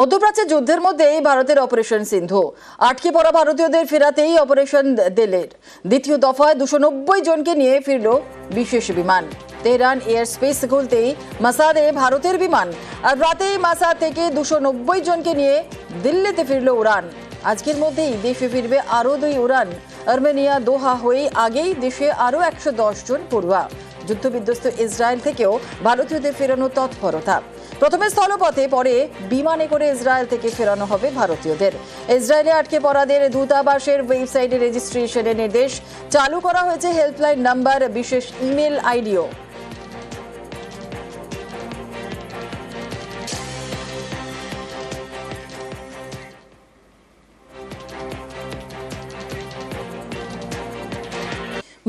মধ্যপ্রাচ্যের যুদ্ধের মধ্যেই ভারতের অপারেশন সিন্ধু। আটকে পড়া ভারতীয়দের ফেরাতেই অপারেশন দেলের। দ্বিতীয় দফায় দুশো নব্বই জনকে নিয়ে ফিরল বিশেষ বিমান। তেহরান এয়ার স্পেস খুলতেই মাসাদে ভারতের বিমান। আর রাতেই মাসাদ থেকে দুশো নব্বই জনকে নিয়ে দিল্লিতে ফিরল উড়ান। আজকের মধ্যেই দেশে ফিরবে আরও দুই উড়ান। আর্মেনিয়া, দোহা হয়ে আগেই দেশে আরও একশো দশ জন পড়ুয়া। যুদ্ধবিধ্বস্ত ইসরায়েল থেকেও ভারতীয়দের ফেরানো তৎপরতা। প্রথমে স্থলপথে পরে বিমানে করে ইসরায়েল থেকে ফেরানো হবে ভারতীয়দের। ইসরায়েলে আটকে পড়াদের দূতাবাসের ওয়েবসাইটে রেজিস্ট্রেশনের নির্দেশ চালু করা হয়েছে। হেল্পলাইন নাম্বার বিশেষ ইমেল আইডিও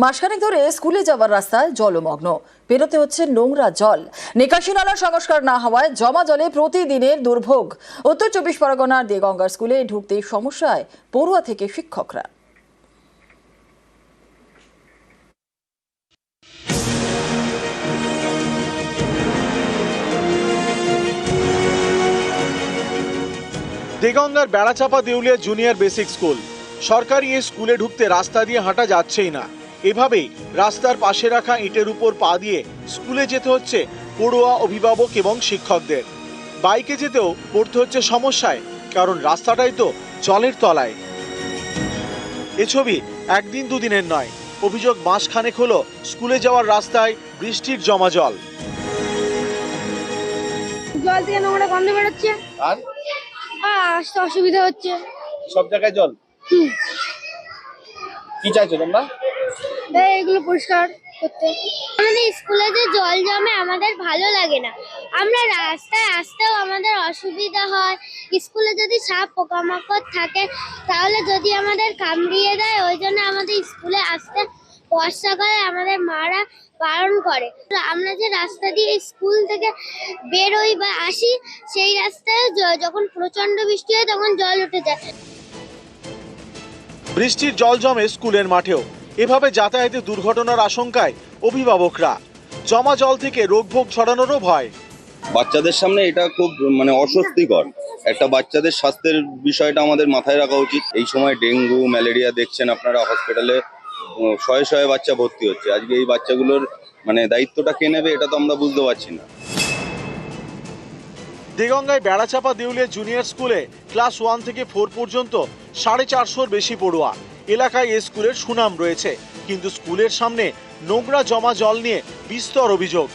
মাসখানেক ধরে স্কুলে যাওয়ার রাস্তায় জলমগ্ন। পেরোতে হচ্ছে নোংরা জল। নিকাশি নালা সংস্কার না হওয়ায় জমা জলে প্রতিদিনের দুর্ভোগ। উত্তর চব্বিশ পরগনার দেগঙ্গার স্কুলে ঢুকতে সমস্যায় পড়ুয়া থেকে শিক্ষকরা। দেগঙ্গার বেড়াচাপা দেউলিয়া জুনিয়র বেসিক স্কুল। সরকারি এই স্কুলে ঢুকতে রাস্তা দিয়ে হাঁটা যাচ্ছেই না। এভাবেই রাস্তার পাশে রাখা ইটের উপর পা দিয়ে স্কুলে যেতে হচ্ছে পড়ুয়া অভিভাবক এবং শিক্ষকদের। বাইকে যেতেও পড়তে হচ্ছে সমস্যায় কারণ রাস্তাটাই তো জলের তলায়। এ ছবি একদিন দুদিনের নয়। অভিযোগ মাসখানেক হলো স্কুলে যাওয়ার রাস্তায় বৃষ্টির জমা জল। জল থেকে নোংরা গন্ধ বেরোচ্ছে। আর? আর আসতে অসুবিধা হচ্ছে। সব জায়গায় জল? কি চাইছো তোমরা? এগুলো পরিষ্কার করতে। আমাদের স্কুলে যে জল জমে আমাদের ভালো লাগে না। আমরা রাস্তায় আসতেও আমাদের অসুবিধা হয়। স্কুলে যদি সাপ পোকামাকড় থাকে, তাহলে যদি আমাদের কামড়িয়ে দেয়, ওই জন্য আমাদের স্কুলে আসতে বর্ষাকালে আমাদের মারা বারণ করে। আমরা যে রাস্তা দিয়ে স্কুল থেকে বেরোই বা আসি, সেই রাস্তায় যখন প্রচণ্ড বৃষ্টি হয়, তখন জল উঠে যায়। বৃষ্টির জল জমে স্কুলের মাঠেও। এভাবে যাতায়াতে দুর্ঘটনার আশঙ্কায় অভিভাবকরা। জমা জল থেকে রোগভোগ ছড়ানোরও ভয়। বাচ্চাদের সামনে এটা খুব মানে অস্বস্তিকর। একটা বাচ্চাদের স্বাস্থ্যের বিষয়টা আমাদের মাথায় রাখা উচিত। এই সময় ডেঙ্গু ম্যালেরিয়া দেখছেন আপনারা হসপিটালে শয়ে শয়ে বাচ্চা ভর্তি হচ্ছে। আজকে এই বাচ্চাগুলোর মানে দায়িত্বটা কে নেবে এটা তো আমরা বুঝতে পারছি না। দেগঙ্গায় বেড়াচাপা দেউলিয়া জুনিয়র স্কুলে ক্লাস ওয়ান থেকে ফোর পর্যন্ত সাড়ে চারশোর বেশি পড়ুয়া। এলাকায় এই স্কুলের সুনাম রয়েছে, কিন্তু স্কুলের সামনে নোংরা জমা জল নিয়ে বিস্তর অভিযোগ।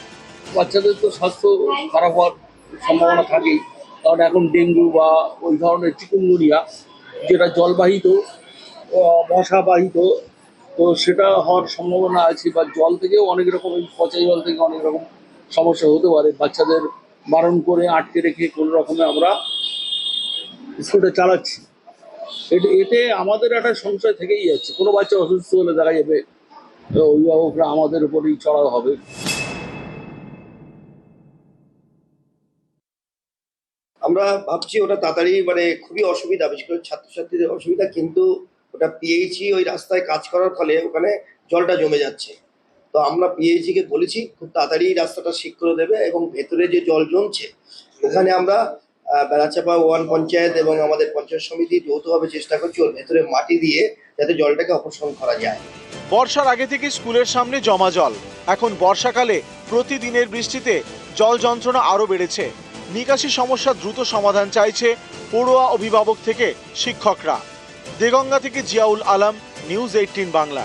বাচ্চাদের তো স্বাস্থ্য খারাপ হওয়ার সম্ভাবনা থাকেই। কারণ এখন ডেঙ্গু বা ওই ধরনের চিকুনগুনিয়া, যেটা জলবাহিত মশাবাহিত, তো সেটা হওয়ার সম্ভাবনা আছে বা জল থেকেও অনেক রকম, এই পচা জল থেকে অনেক রকম সমস্যা হতে পারে। বাচ্চাদের বারণ করে আটকে রেখে কোনো রকমে আমরা স্কুলটা চালাচ্ছি। এতে আমাদের একটা সংশয় থেকেই যাচ্ছে। কোনো বাচ্চা অসুস্থ হলে দেখা যাবে অভিভাবকরা আমাদের উপরেই চড়া হবে। আমরা ভাবছি ওটা তাড়াতাড়ি মানে খুবই অসুবিধা, বিশেষ করে ছাত্রছাত্রীদের অসুবিধা, কিন্তু ওটা পিএইচই ওই রাস্তায় কাজ করার ফলে ওখানে জলটা জমে যাচ্ছে। তো আমরা পিএইচি কে বলেছি, খুব তাড়াতাড়ি রাস্তাটা ঠিক করে দেবে এবং ভেতরে যে জল জমছে, ওখানে আমরা বেড়াচাপা ওয়ান পঞ্চায়েত এবং আমাদের পঞ্চায়েত সমিতি যৌথভাবে চেষ্টা করছি ওর ভেতরে মাটি দিয়ে যাতে জলটাকে অপসারণ করা যায়। বর্ষার আগে থেকে স্কুলের সামনে জমা জল। এখন বর্ষাকালে প্রতিদিনের বৃষ্টিতে জল যন্ত্রণা আরও বেড়েছে। নিকাশি সমস্যা দ্রুত সমাধান চাইছে পড়ুয়া অভিভাবক থেকে শিক্ষকরা। দেগঙ্গা থেকে জিয়াউল আলম, নিউজ এইটিন বাংলা।